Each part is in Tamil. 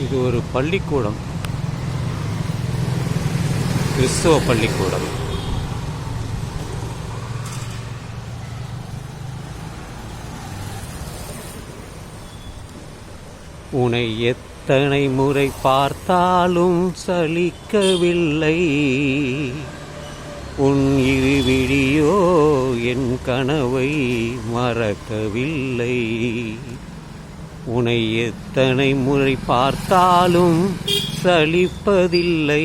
இது ஒரு பள்ளிக்கூடம். கிறிஸ்துவ பள்ளிக்கூடம். உன்னை எத்தனை முறை பார்த்தாலும் சலிக்கவில்லை. உன் இருவிழியோ என் கனவை மறக்கவில்லை. உன்னை எத்தனை முறை பார்த்தாலும் சலிப்பதில்லை.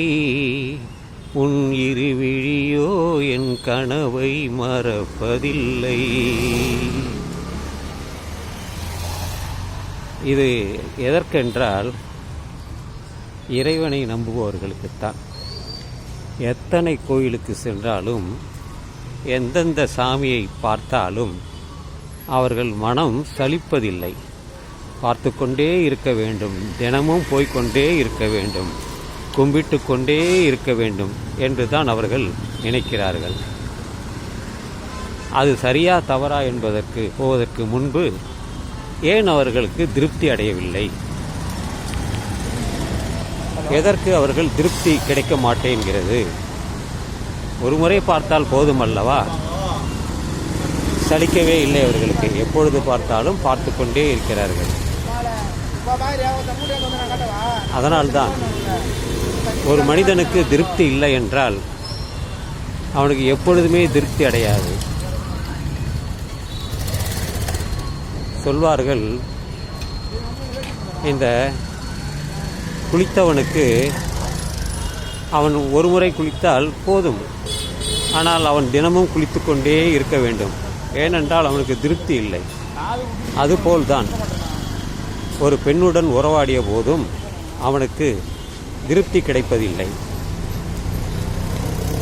உன் இருவிழியோ என் கனவை மறப்பதில்லை. இது எதற்கென்றால் இறைவனை நம்புபவர்களுக்குத்தான். எத்தனை கோயிலுக்கு சென்றாலும் எந்தெந்த சாமியை பார்த்தாலும் அவர்கள் மனம் சலிப்பதில்லை. பார்த்து கொண்டே இருக்க வேண்டும். தினமும் போய்க்கொண்டே இருக்க வேண்டும். கும்பிட்டு கொண்டே இருக்க வேண்டும் என்று தான் அவர்கள் நினைக்கிறார்கள். அது சரியா தவறா என்பதற்கு போவதற்கு முன்பு ஏன் அவர்களுக்கு திருப்தி அடையவில்லை? எதற்கு அவர்கள் திருப்தி கிடைக்க மாட்டேங்கிறது? ஒரு முறை பார்த்தால் போதும் அல்லவா சலிக்கவே இல்லை அவர்களுக்கு. எப்பொழுது பார்த்தாலும் பார்த்து கொண்டே இருக்கிறார்கள். அதனால்தான் ஒரு மனிதனுக்கு திருப்தி இல்லை என்றால் அவனுக்கு எப்பொழுதுமே திருப்தி அடையாது. சொல்வார்கள் இந்த குளித்தவனுக்கு அவன் ஒரு முறை குளித்தால் போதும். ஆனால் அவன் தினமும் குளித்து கொண்டே இருக்க வேண்டும். ஏனென்றால் அவனுக்கு திருப்தி இல்லை. அதுபோல்தான். ஒரு பெண்ணுடன் உறவாடிய போதும் அவனுக்கு திருப்தி கிடைப்பதில்லை.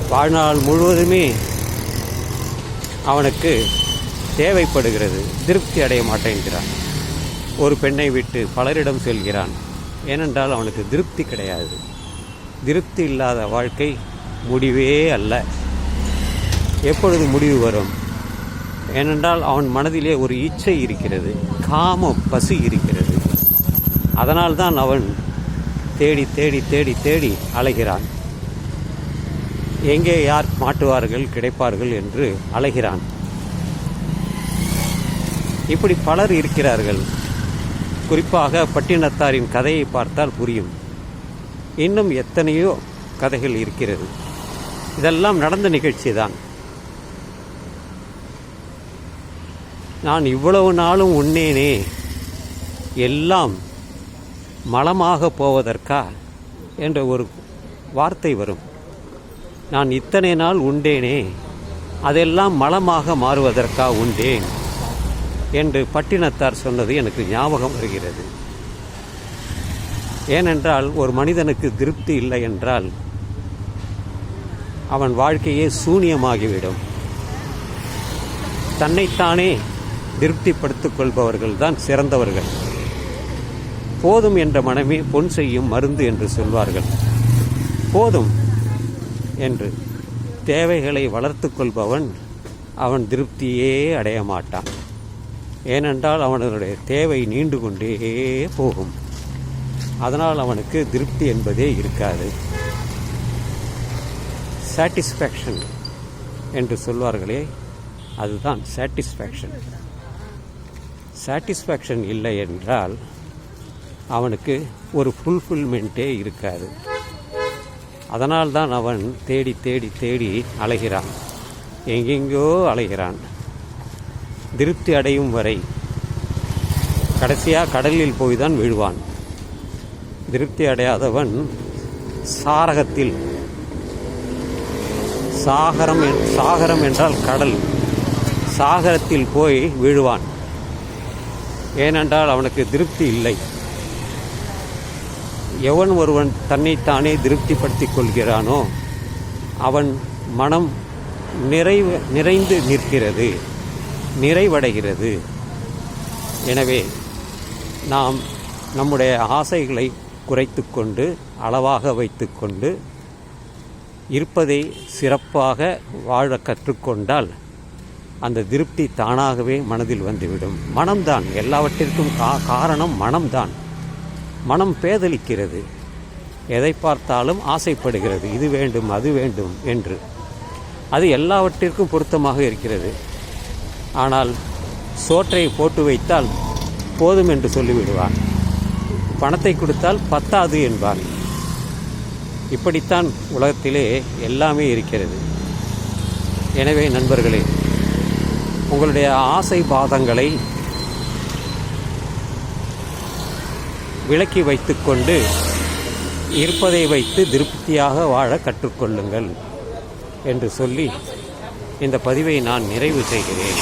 வாழ்நாள் முழுவதுமே அவனுக்கு தேவைப்படுகிறது. திருப்தி அடைய மாட்டேங்கிறான் ஒரு பெண்ணை விட்டு பலரிடம் செல்கிறான். ஏனென்றால் அவனுக்கு திருப்தி கிடையாது. திருப்தி இல்லாத வாழ்க்கை முடிவே அல்ல. எப்பொழுது முடிவு வரும்? ஏனென்றால் அவன் மனதிலே ஒரு இச்சை இருக்கிறது. காம பசி இருக்கிறது. அதனால்தான் அவன் தேடி தேடி தேடி தேடி அலைகிறான். எங்கே யார் மாட்டுவார்கள் கிடைப்பார்கள் என்று அலைகிறான். இப்படி பலர் இருக்கிறார்கள். குறிப்பாக பட்டினத்தாரின் கதையை பார்த்தால் புரியும். இன்னும் எத்தனையோ கதைகள் இருக்கிறது. இதெல்லாம் நடந்த நிகழ்ச்சி தான் நான் இவ்வளவு நாளும் உண்ணேனே. எல்லாம் மலமாக போவதற்கா? என்ற ஒரு வார்த்தை வரும். நான் இத்தனை நாள் உண்டேனே அதெல்லாம் மலமாக மாறுவதற்கா உண்டேன்? என்று பட்டினத்தார் சொன்னது எனக்கு ஞாபகம் வருகிறது. ஏனென்றால் ஒரு மனிதனுக்கு திருப்தி இல்லை என்றால் அவன் வாழ்க்கையே சூனியமாகிவிடும். தன்னைத்தானே திருப்திப்படுத்திக் கொள்பவர்கள் தான் சிறந்தவர்கள். போதும் என்ற மனமே பொன் செய்யும் மருந்து என்று சொல்வார்கள். போதும் என்று தேவைகளை வளர்த்து கொள்பவன் அவன் திருப்தியே அடைய மாட்டான். ஏனென்றால் அவனுடைய தேவை நீண்டு கொண்டே போகும். அதனால் அவனுக்கு திருப்தி என்பதே இருக்காது. சாட்டிஸ்ஃபேக்ஷன் என்று சொல்வார்களே அதுதான் சாட்டிஸ்ஃபேக்ஷன் சாட்டிஸ்ஃபேக்ஷன் இல்லை என்றால் அவனுக்கு ஒரு ஃபுல்ஃபில்மெண்ட்டே இருக்காது. அதனால்தான் அவன் தேடி தேடி தேடி அலைகிறான். எங்கெங்கோ அலைகிறான். திருப்தி அடையும் வரை கடைசியாக கடலில் போய் தான் விழுவான். திருப்தி அடையாதவன் சாரகத்தில் சாகரம் என்- சாகரம் என்றால் கடல் சாகரத்தில் போய் விழுவான். ஏனென்றால் அவனுக்கு திருப்தி இல்லை. எவன் ஒருவன் தன்னைத்தானே திருப்திப்படுத்திக் கொள்கிறானோ அவன் மனம் நிறைவு நிறைந்து நிற்கிறது நிறைவடைகிறது. எனவே நாம் நம்முடைய ஆசைகளை குறைத்துக்கொண்டு அளவாக வைத்துக்கொண்டு இருப்பதை சிறப்பாக வாழ கற்றுக்கொண்டால் அந்த திருப்தி தானாகவே மனதில் வந்துவிடும். மனம்தான் எல்லாவற்றிற்கும் கா காரணம் மனம்தான். மனம் பேதலிக்கிறது. எதை பார்த்தாலும் ஆசைப்படுகிறது. இது வேண்டும் அது வேண்டும் என்று. அது எல்லாவற்றிற்கும் பொருத்தமாக இருக்கிறது. ஆனால் சோற்றை போட்டு வைத்தால் போதும் என்று சொல்லிவிடுவான். பணத்தை கொடுத்தால் பத்தாது என்பான். இப்படித்தான் உலகத்திலே எல்லாமே இருக்கிறது. எனவே நண்பர்களே உங்களுடைய ஆசை பாதங்களை விலக்கி வைத்துக்கொண்டு இருப்பதை வைத்து திருப்தியாக வாழ கற்றுக்கொள்ளுங்கள் என்று சொல்லி இந்த பதிவை நான் நிறைவு செய்கிறேன்.